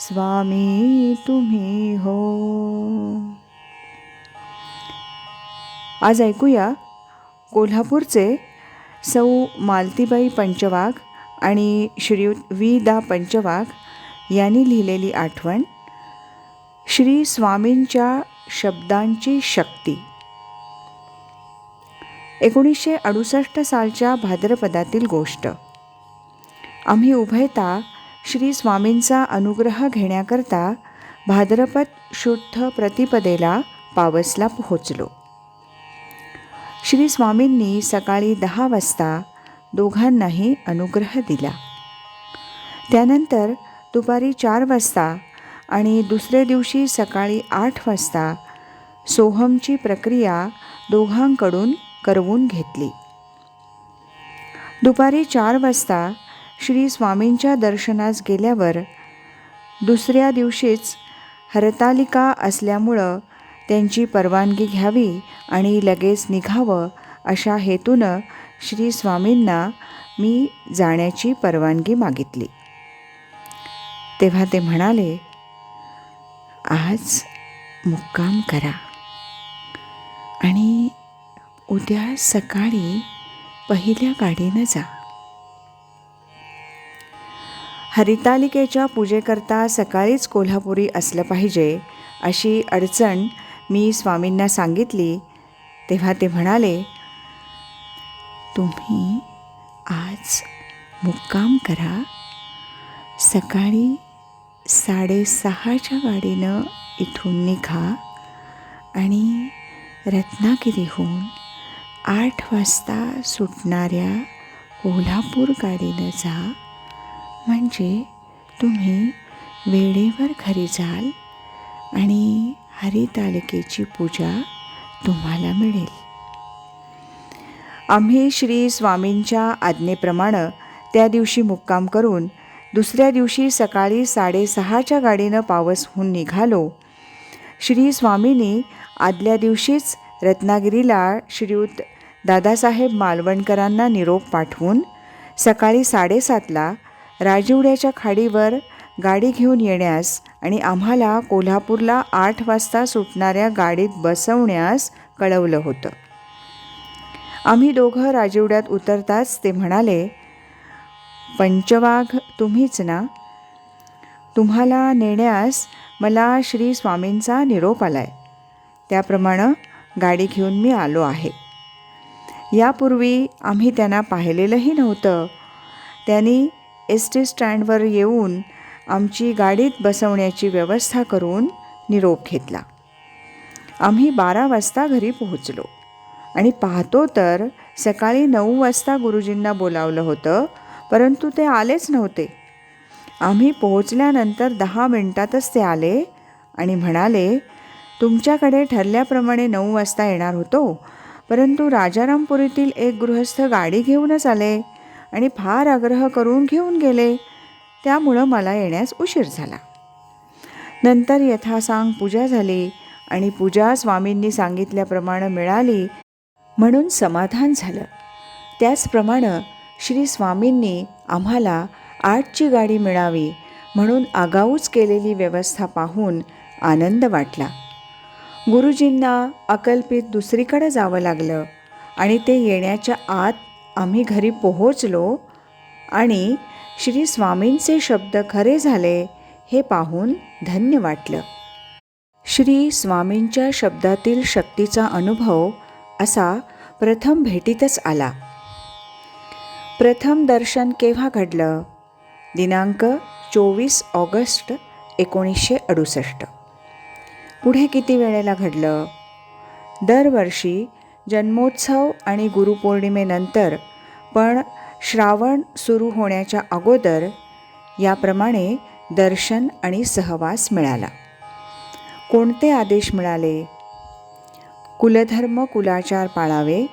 स्वामी तुम्ही हो. आज ऐकूया कोल्हापूरचे सौ मालतीबाई पंचवाघ आणि श्रीयुत वी दा पंचवाघ यांनी लिहिलेली आठवण श्री स्वामींच्या शब्दांची शक्ती. एकोणीसशे अडुसष्ट सालच्या भाद्रपदातील गोष्ट. आम्ही उभयता श्री स्वामींचा अनुग्रह घेण्याकरता भाद्रपद शुद्ध प्रतिपदेला पावसला पोहोचलो. श्री स्वामींनी सकाळी दहा वाजता दोघांनाही अनुग्रह दिला. त्यानंतर दुपारी चार वाजता आणि दुसऱ्या दिवशी सकाळी आठ वाजता सोहमची प्रक्रिया दोघांकडून करवून घेतली. दुपारी चार वाजता श्री स्वामींच्या दर्शनास गेल्यावर दुसऱ्या दिवशीच हरतालिका असल्यामुळं त्यांची परवानगी घ्यावी आणि लगेच निघावं अशा हेतूनं श्री स्वामींना मी जाण्याची परवानगी मागितली. तेव्हा ते म्हणाले आज मुक्काम करा आणि उद्या सकाळी पहिल्या गाडीनं जा. हरितालिकेच्या पूजेकरता सकाळीच कोल्हापुरी असलं पाहिजे अशी अडचण मी स्वामींना सांगितली. तेव्हा ते म्हणाले तुम्ही आज मुक्काम करा. सकाळी साडेसहाच्या गाडीनं इथून निघा आणि रत्नागिरीहून आठ वाजता सुटणाऱ्या कोल्हापूर गाडीनं जा. म्हणजे तुम्ही वेळेवर घरी जाल आणि हरितालिकेची पूजा तुम्हाला मिळेल. आम्ही श्री स्वामींच्या आज्ञेप्रमाणे त्या दिवशी मुक्काम करून दुसऱ्या दिवशी सकाळी साडेसहाच्या गाडीनं पावसहून निघालो. श्री स्वामींनी आदल्या दिवशीच रत्नागिरीला श्रीयुत दादासाहेब मालवणकरांना निरोप पाठवून सकाळी साडेसातला राजिवड्याच्या खाडीवर गाडी घेऊन येण्यास आणि आम्हाला कोल्हापूरला आठ वाजता सुटणाऱ्या गाडीत बसवण्यास कळवलं होतं. आम्ही दोघं राजिवड्यात उतरताच ते म्हणाले पंचवाघ तुम्हीच ना? तुम्हाला नेण्यास मला श्री स्वामींचा निरोप आला आहे त्याप्रमाणे गाडी घेऊन मी आलो आहे. यापूर्वी आम्ही त्यांना पाहिलेलंही नव्हतं. त्यांनी एस टी स्टँडवर येऊन आमची गाडीत बसवण्याची व्यवस्था करून निरोप घेतला. आम्ही बारा वाजता घरी पोहोचलो आणि पाहतो तर सकाळी नऊ वाजता गुरुजींना बोलावलं होतं परंतु ते आलेच नव्हते. आम्ही पोहोचल्यानंतर दहा मिनटातच ते आले आणि म्हणाले तुमच्याकडे ठरल्याप्रमाणे नऊ वाजता येणार होतो परंतु राजारामपुरीतील एक गृहस्थ गाडी घेऊनच आले. आणि फार आग्रह करून घेऊन गेले. त्यामुळं मला येण्यास उशीर झाला. नंतर यथासांग पूजा झाली आणि पूजा स्वामींनी सांगितल्याप्रमाणे मिळाली म्हणून समाधान झालं. त्याचप्रमाणे श्री स्वामींनी आम्हाला आठची गाडी मिळावी म्हणून आगाऊच केलेली व्यवस्था पाहून आनंद वाटला. गुरुजींना अकल्पित दुसरीकडे जावं लागलं आणि ते येण्याच्या आत आम्ही घरी पोहोचलो आणि श्री स्वामींचे शब्द खरे झाले हे पाहून धन्य वाटलं. श्री स्वामींच्या शब्दातील शक्तीचा अनुभव असा प्रथम भेटीतच आला. प्रथम दर्शन केव्हा घडलं? दिनांक चोवीस ऑगस्ट एकोणीसशे अडुसष्ट. पुढे किती वेळेला घडलं? दरवर्षी जन्मोत्सव आणि गुरुपौर्णिमेनंतर पण श्रावण सुरू होण्याच्या अगोदर याप्रमाणे दर्शन आणि सहवास मिळाला. कोणते आदेश मिळाले? कुलधर्म कुलाचार पाळावे.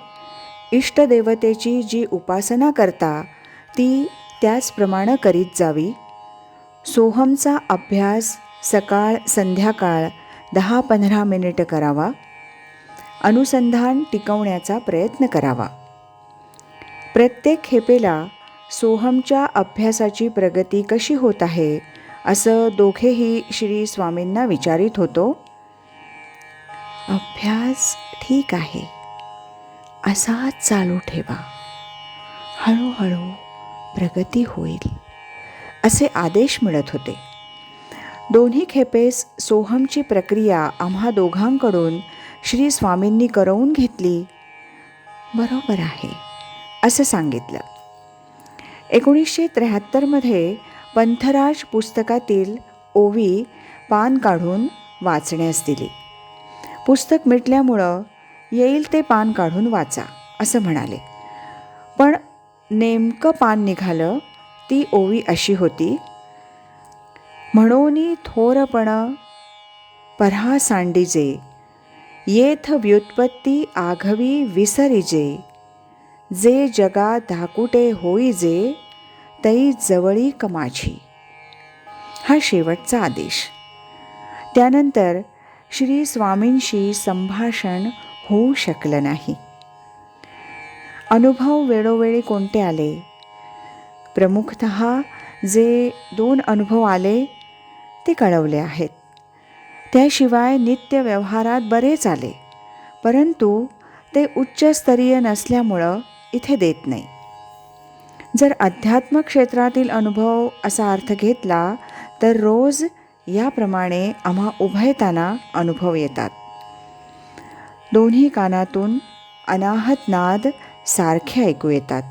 इष्टदेवतेची जी उपासना करता ती त्याचप्रमाणे करीत जावी. सोहमचा अभ्यास सकाळ संध्याकाळ दहा पंधरा मिनिटं करावा. अनुसंधान टिकवण्याचा प्रयत्न करावा. प्रत्येक खेपेला सोहमच्या अभ्यासाची प्रगती कशी होत आहे असं दोघेही श्री स्वामींना विचारित होतो. अभ्यास ठीक आहे. असाच चालू ठेवा. हळूहळू प्रगती होईल असे आदेश मिळत होते. दोन्ही खेपेस सोहमची प्रक्रिया आम्हा दोघांकडून श्री स्वामींनी करवून घेतली. बरोबर आहे. असं सांगितलं. एकोणीसशे त्र्याहत्तरमध्ये पंथराज पुस्तकातील ओवी पान काढून वाचण्यास दिली. पुस्तक मिटल्यामुळं येईल ते पान काढून वाचा असं म्हणाले. पण नेमकं पान निघालं ती ओवी अशी होती म्हणून थोरपण परहा सांडीजे येथ व्युत्पत्ती आघवी विसरिजे जे जगा धाकुटे होई जे तई जवळी कमाझी हा शेवटचा आदेश. त्यानंतर श्री स्वामींशी संभाषण होऊ शकलं नाही. अनुभव वेळोवेळी कोणते आले? प्रमुखत जे दोन अनुभव आले ते कळवले आहेत. त्याशिवाय नित्य व्यवहारात बरेच आले परंतु ते उच्चस्तरीय नसल्यामुळं इथे देत नाही. जर अध्यात्म क्षेत्रातील अनुभव असा अर्थ घेतला तर रोज याप्रमाणे आम्हा उभयताना अनुभव येतात. दोन्ही कानातून अनाहत नाद सारखे ऐकू येतात.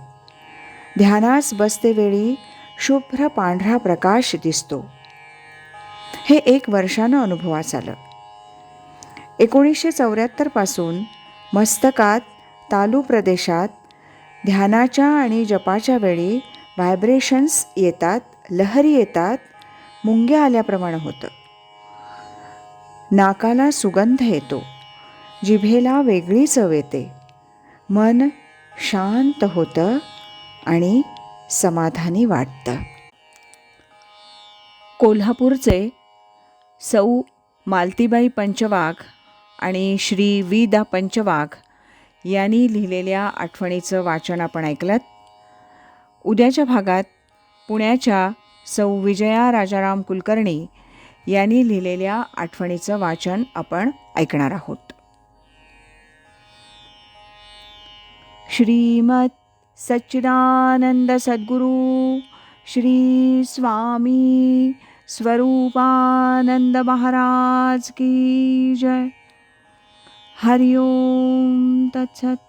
ध्यानास बसतेवेळी शुभ्र पांढरा प्रकाश दिसतो. हे एक वर्षानं अनुभवास आलं. एकोणीसशे चौऱ्याहत्तरपासून मस्तकात तालू प्रदेशात ध्यानाच्या आणि जपाच्या वेळी व्हायब्रेशन्स येतात लहरी येतात मुंग्या आल्याप्रमाणे होतं. नाकाला सुगंध येतो जिभेला वेगळी चव येते. मन शांत होतं आणि समाधानी वाटतं. कोल्हापूरचे सौ मालतीबाई पंचवाघ आणि श्री वी दा पंचवाघ यांनी लिहिलेल्या आठवणीचं वाचन आपण ऐकलं उद्याच्या भागात पुण्याच्या सौ. विजया राजाराम कुलकर्णी यांनी लिहिलेल्या आठवणीचं वाचन आपण ऐकणार आहोत. श्रीमत सच्चिदानंद सद्गुरू श्री स्वामी स्वरूपानंद महाराज की जय. हरिओम तत्सत